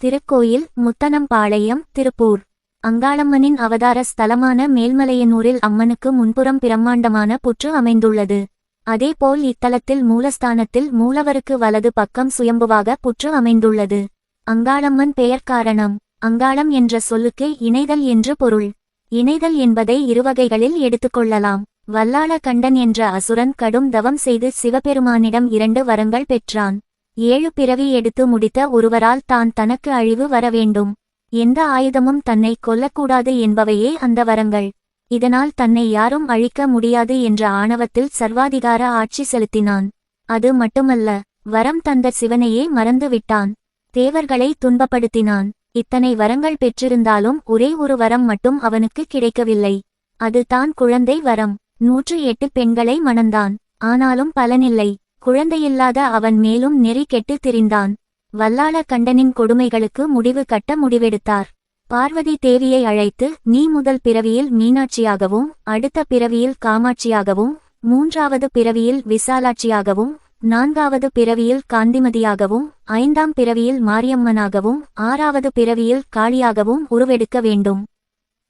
திருக்கோயில் முத்தனம்பாளையம் திருப்பூர். அங்காளம்மனின் அவதார ஸ்தலமான மேல்மலையனூரில் அம்மனுக்கு முன்புறம் பிரம்மாண்டமான புற்று அமைந்துள்ளது. அதேபோல் இத்தலத்தில் மூலஸ்தானத்தில் மூலவருக்கு வலது பக்கம் சுயம்புவாக புற்று அமைந்துள்ளது. அங்காளம்மன் பெயர் காரணம். அங்காளம் என்ற சொல்லுக்கு இணைதல் என்று பொருள். இணைதல் என்பதை இருவகைகளில் எடுத்துக்கொள்ளலாம் வல்லாள கண்டன் என்ற அசுரன் கடும் தவம் செய்து சிவபெருமானிடம் இரண்டு வரங்கள் பெற்றான். ஏழு பிறவி எடுத்து முடித்த ஒருவரால் தான் தனக்கு அழிவு வர வேண்டும். எந்த ஆயுதமும் தன்னை கொல்லக்கூடாது என்பவையே அந்த வரங்கள். இதனால் தன்னை யாரும் அழிக்க முடியாது என்ற ஆணவத்தில் சர்வாதிகார ஆட்சி செலுத்தினான். அது மட்டுமல்ல வரம் தந்த சிவனையே மறந்து விட்டான். தேவர்களை துன்பப்படுத்தினான். இத்தனை வரங்கள் பெற்றிருந்தாலும் ஒரே ஒரு வரம் மட்டும் அவனுக்கு கிடைக்கவில்லை. அது தான் குழந்தை வரம். நூற்று எட்டு பெண்களை மணந்தான். ஆனாலும் பலனில்லை. குழந்தையில்லாத அவன் மேலும் நெறி கெட்டு திரிந்தான். வல்லாள கண்டனின் கொடுமைகளுக்கு முடிவு கட்ட முடிவெடுத்தார். பார்வதி தேவியை அழைத்து நீ முதல் பிறவியில் மீனாட்சியாகவும் அடுத்த பிறவியில் காமாட்சியாகவும் மூன்றாவது பிறவியில் விசாலாட்சியாகவும் நான்காவது பிறவியில் காந்திமதியாகவும் ஐந்தாம் பிறவியில் மாரியம்மனாகவும் ஆறாவது பிறவியில் காளியாகவும் உருவெடுக்க வேண்டும்.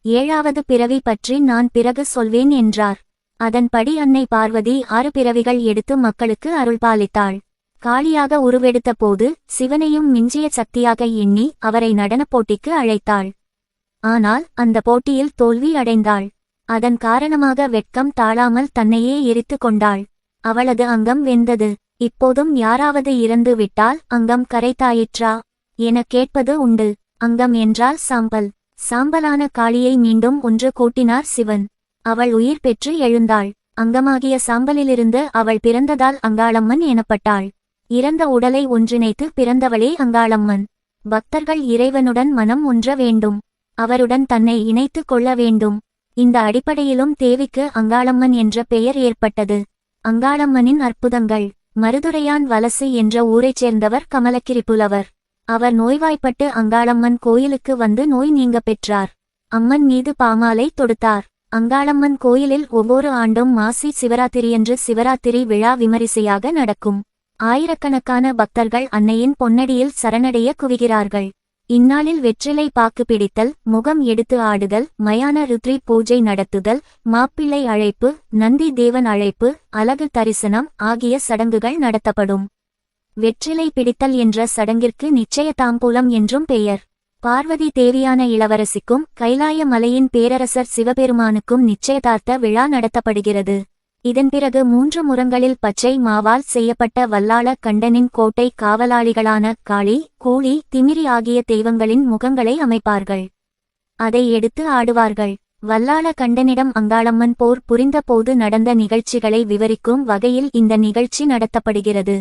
ஏழாவது பிறவி பற்றி நான் பிறகு சொல்வேன் என்றார். அதன்படி அன்னை பார்வதி ஆறு பிறவிகள் எடுத்து மக்களுக்கு அருள்பாலித்தாள். காளியாக உருவெடுத்த போது சிவனையும் மிஞ்சிய சக்தியாக எண்ணி அவரை நடனப் போட்டிக்கு அழைத்தாள். ஆனால் அந்த போட்டியில் தோல்வி அடைந்தாள். அதன் காரணமாக வெட்கம் தாழாமல் தன்னையே எரித்து கொண்டாள். அவளது அங்கம் வெந்தது. இப்போதும் யாராவது இறந்து விட்டால் அங்கம் கரைத்தாயிற்றா என கேட்பது உண்டு. அங்கம் என்றால் சாம்பல். சாம்பலான காளியை மீண்டும் ஒன்று கூட்டினார் சிவன். அவள் உயிர் பெற்று எழுந்தாள். அங்கமாகிய சாம்பலிலிருந்து அவள் பிறந்ததால் அங்காளம்மன் எனப்பட்டாள். இறந்த உடலை ஒன்றிணைத்து பிறந்தவளே அங்காளம்மன். பக்தர்கள் இறைவனுடன் மனம் ஒன்ற வேண்டும். அவருடன் தன்னை இணைத்துக் கொள்ள வேண்டும். இந்த அடிப்படையிலும் தேவிக்கு அங்காளம்மன் என்ற பெயர் ஏற்பட்டது. அங்காளம்மனின் அற்புதங்கள். மருதுரையான் வலசு என்ற ஊரைச் சேர்ந்தவர் கமலக்கிரிப்புலவர் அவர் நோய்வாய்ப்பட்டு அங்காளம்மன் கோயிலுக்கு வந்து நோய் நீங்க பெற்றார். அம்மன் மீது பாமாலை தொடுத்தார். அங்காளம்மன் கோயிலில் ஒவ்வொரு ஆண்டும் மாசி சிவராத்திரியன்று சிவராத்திரி விழா விமரிசையாக நடக்கும். ஆயிரக்கணக்கான பக்தர்கள் அன்னையின் பொன்னடியில் சரணடைய குவிகிறார்கள். இந்நாளில் வெற்றிலை பாக்கு பிடித்தல் முகம் எடுத்து ஆடுதல் மயான ருத்ரி பூஜை நடத்துதல் மாப்பிள்ளை அழைப்பு நந்தி தேவன் அழைப்பு அலகு தரிசனம் ஆகிய சடங்குகள் நடத்தப்படும். வெற்றிலை பிடித்தல் என்ற சடங்கிற்கு நிச்சய தாம்பூலம் என்றும் பெயர். பார்வதி தேவியான இளவரசிக்கும் கைலாய மலையின் பேரரசர் சிவபெருமானுக்கும் நிச்சயதார்த்த விழா நடத்தப்படுகிறது. இதன் பிறகு மூன்று முறங்களில் பச்சை மாவால் செய்யப்பட்ட வல்லாள கண்டனின் கோட்டை காவலாளிகளான காளி கூலி திமிரி ஆகிய தெய்வங்களின் முகங்களை அமைப்பார்கள். அதை எடுத்து ஆடுவார்கள். வல்லாள கண்டனிடம் அங்காளம்மன் போர் புரிந்தபோது நடந்த நிகழ்ச்சிகளை விவரிக்கும் வகையில் இந்த நிகழ்ச்சி நடத்தப்படுகிறது.